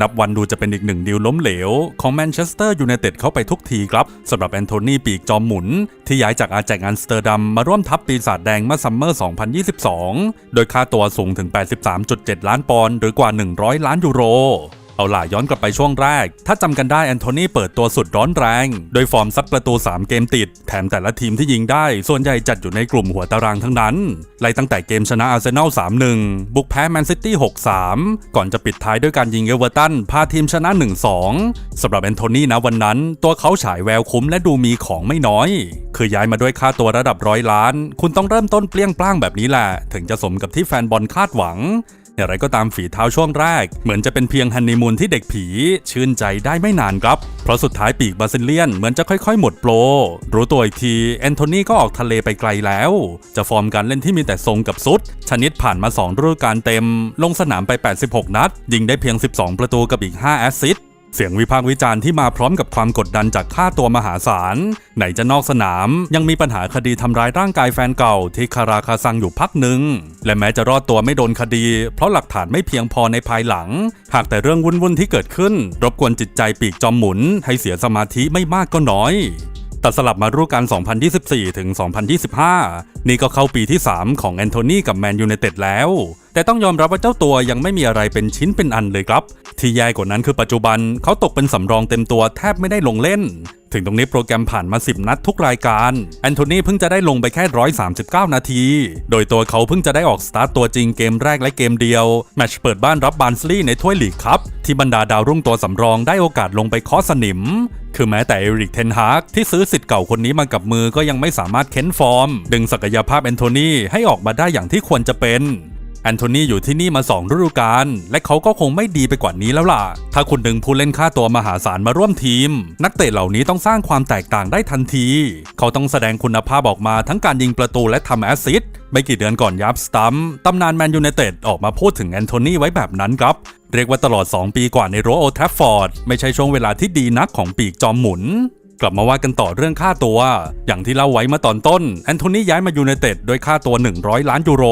นับวันดูจะเป็นอีกหนึ่งดีลล้มเหลว ของแมนเชสเตอร์ยูไนเต็ดเข้าไปทุกทีครับสำหรับแอนโทนีปีกจอมหมุน ที่ย้ายจากอาแจกอันสเตอร์ดัมมาร่วมทัพปีศาจแดงเมื่อซัมเมอร์ 2022 โดยค่าตัวสูงถึง 83.7 ล้านปอนด์หรือกว่า 100 ล้านยูโร เอาล่ะย้อนกลับไปช่วงแรก ถ้าจำกันได้แอนโทนีเปิดตัวสุดร้อนแรง โดยฟอร์มซัดประตู 3 เกมติด แถมแต่ละทีมที่ยิงได้ ส่วนใหญ่จัดอยู่ในกลุ่มหัวตารางทั้งนั้นไล่ตั้งแต่เกมชนะอาร์เซนอล 3-1 บุกแพ้แมนซิตี้ 6-3 ก่อนจะปิดท้ายด้วยการยิงเอเวอร์ตัน พาทีมชนะ 1-2 สำหรับแอนโทนีนะวันนั้น ตัวเขาฉายแววคุ้มและดูมีของไม่น้อย คือย้ายมาด้วยค่าตัวระดับร้อยล้าน คุณต้องเริ่มต้นเปลี่ยงปล้างแบบนี้แหละ ถึงจะสมกับที่แฟนบอลคาดหวัง อย่างไรก็ตามฝีเท้าช่วงแรก เหมือนจะเป็นเพียงฮันนีมูนที่เด็กผีชื่นใจได้ไม่นานครับ เพราะสุดท้ายปีกบาซิเลียนเหมือนจะค่อยๆ หมดโปร รู้ตัวอีกทีแอนโทนีก็ออกทะเลไปไกลแล้ว จะฟอร์มการเล่นที่มีแต่ทรงกับซุด ชนิดผ่านมา2ฤดูกาลเต็ม ลงสนามไป 86 นัด ยิงได้เพียง 12 ประตูกับอีก 5 แอสซิสต์ เสียงวิพากษ์วิจารณ์ที่มาพร้อมกับความกดดันจากค่าตัวมหาศาล ไหนจะนอกสนาม ยังมีปัญหาคดีทำร้ายร่างกายแฟนเก่าที่คาราคาซังอยู่พักหนึ่ง และแม้จะรอดตัวไม่โดนคดี เพราะหลักฐานไม่เพียงพอในภายหลัง หากแต่เรื่องวุ่นๆที่เกิดขึ้น รบกวนจิตใจปีกจอมหมุน ให้เสียสมาธิไม่มากก็น้อย ตัดสลับมารูปการ2024 ถึง 2025 นี่ก็เข้าปีที่ 3 ของแอนโทนีกับแมนยูไนเต็ดแล้ว แต่ต้องยอมรับว่าเจ้าตัวยังไม่มีอะไรเป็นชิ้นเป็นอันเลยครับ ที่แย่กว่านั้นคือปัจจุบันเขาตกเป็นสำรองเต็มตัวแทบไม่ได้ลงเล่นถึงตรงนี้โปรแกรมผ่านมา 10 นัดทุกรายการ แอนโทนีเพิ่งจะได้ลงไปแค่ 139 นาที โดยตัวเขาเพิ่งจะได้ออกสตาร์ตตัวจริงเกมแรกและเกมเดียว แมชเปิดบ้านรับบาร์นสลีย์ในถ้วยลีกครับ ที่บรรดาดาวรุ่งตัวสำรองได้โอกาสลงไปเคาะสนิม คือแม้แต่เอริกเทนฮากที่ซื้อสิทธิ์เก่าคนนี้มากับมือก็ยังไม่สามารถเค้นฟอร์ม ดึงศักยภาพแอนโทนีให้ออกมาได้อย่างที่ควรจะเป็น แอนโทนีอยู่ที่นี่มา 2 ฤดูกาลและเขาก็คงไม่ดีไปกว่านี้แล้วล่ะ ถ้าคุณดึงผู้เล่นค่าตัวมหาศาลมาร่วมทีม นักเตะเหล่านี้ต้องสร้างความแตกต่างได้ทันที เขาต้องแสดงคุณภาพออกมาทั้งการยิงประตูและทำแอสซิสต์ไม่กี่เดือนก่อนยับสตัมตำนานแมนยูไนเต็ดออกมาพูดถึงแอนโทนีไว้แบบนั้นครับ เรียกว่าตลอด 2 ปีกว่าในโรโอแทฟฟอร์ดไม่ใช่ช่วงเวลาที่ดีนักของปีกจอมหมุน กลับมาว่ากันต่อเรื่องค่าตัว อย่างที่เล่าไว้เมื่อตอนต้น แอนโทนีย้ายมายูไนเต็ดด้วยค่าตัว 100 ล้านยูโร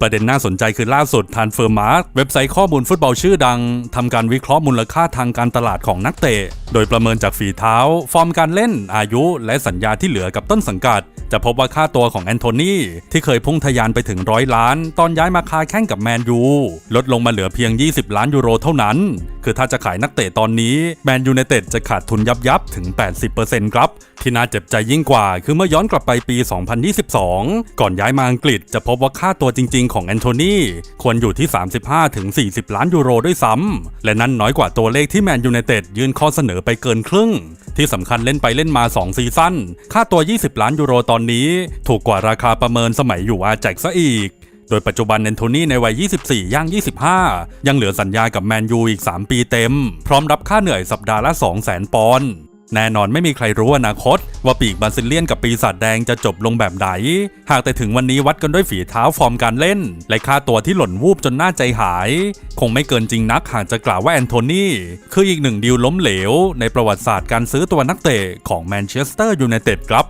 ประเด็นน่าสนใจคือล่าสุดทานเฟอร์มาร์เว็บไซต์ข้อมูลฟุตบอลชื่อดังทำการวิเคราะห์มูลค่าทางการตลาดของนักเตะ โดยประเมินจากฝีเท้า ฟอร์มการเล่น อายุ และสัญญาที่เหลือกับต้นสังกัด จะพบว่าค่าตัวของแอนโทนีที่เคยพุ่งทะยานไปถึงร้อยล้าน ตอนย้ายมาคาแข่งกับแมนยูลดลงมาเหลือเพียง 20 ล้านยูโรเท่านั้น คือถ้าจะขายนักเตะตอนนี้แมนยูไนเต็ดจะขาดทุนยับยับถึง 80%ครับ ที่น่าเจ็บใจยิ่งกว่า คือเมื่อย้อนกลับไปปี 2022 ก่อนย้ายมาอังกฤษจะพบว่าค่าตัวจริง ๆ ของแอนโทนีควรอยู่ที่ 35-40 ล้านยูโรด้วยซ้ำและนั่นน้อยกว่าตัวเลขที่แมนยูไนเต็ดยื่นข้อเสนอไปเกินครึ่ง ที่สำคัญเล่นไปเล่นมา 2 ซีซั่นค่าตัว 20 ล้านยูโรตอนนี้ ถูกกว่าราคาประเมินสมัยอยู่อาแจ็กซะอีก โดยปัจจุบันแอนโทนี่ในวัย 24 ย่าง 25 ยังเหลือสัญญากับแมนยูอีก 3 ปีเต็ม พร้อมรับค่าเหนื่อยสัปดาห์ละ 200,000 ปอนด์แน่นอนไม่มีใครรู้อนาคต ว่าปีกบาซิเลียนกับปีศาจแดงจะจบลงแบบไหน หากแต่ถึงวันนี้วัดกันด้วยฝีเท้าฟอร์มการเล่น และค่าตัวที่หล่นวูบจนน่าใจหาย คงไม่เกินจริงนักหากจะกล่าวว่าแอนโทนีคืออีกหนึ่งดีลล้มเหลว ในประวัติศาสตร์การซื้อตัวนักเตะของแมนเชสเตอร์ยูไนเต็ดครับ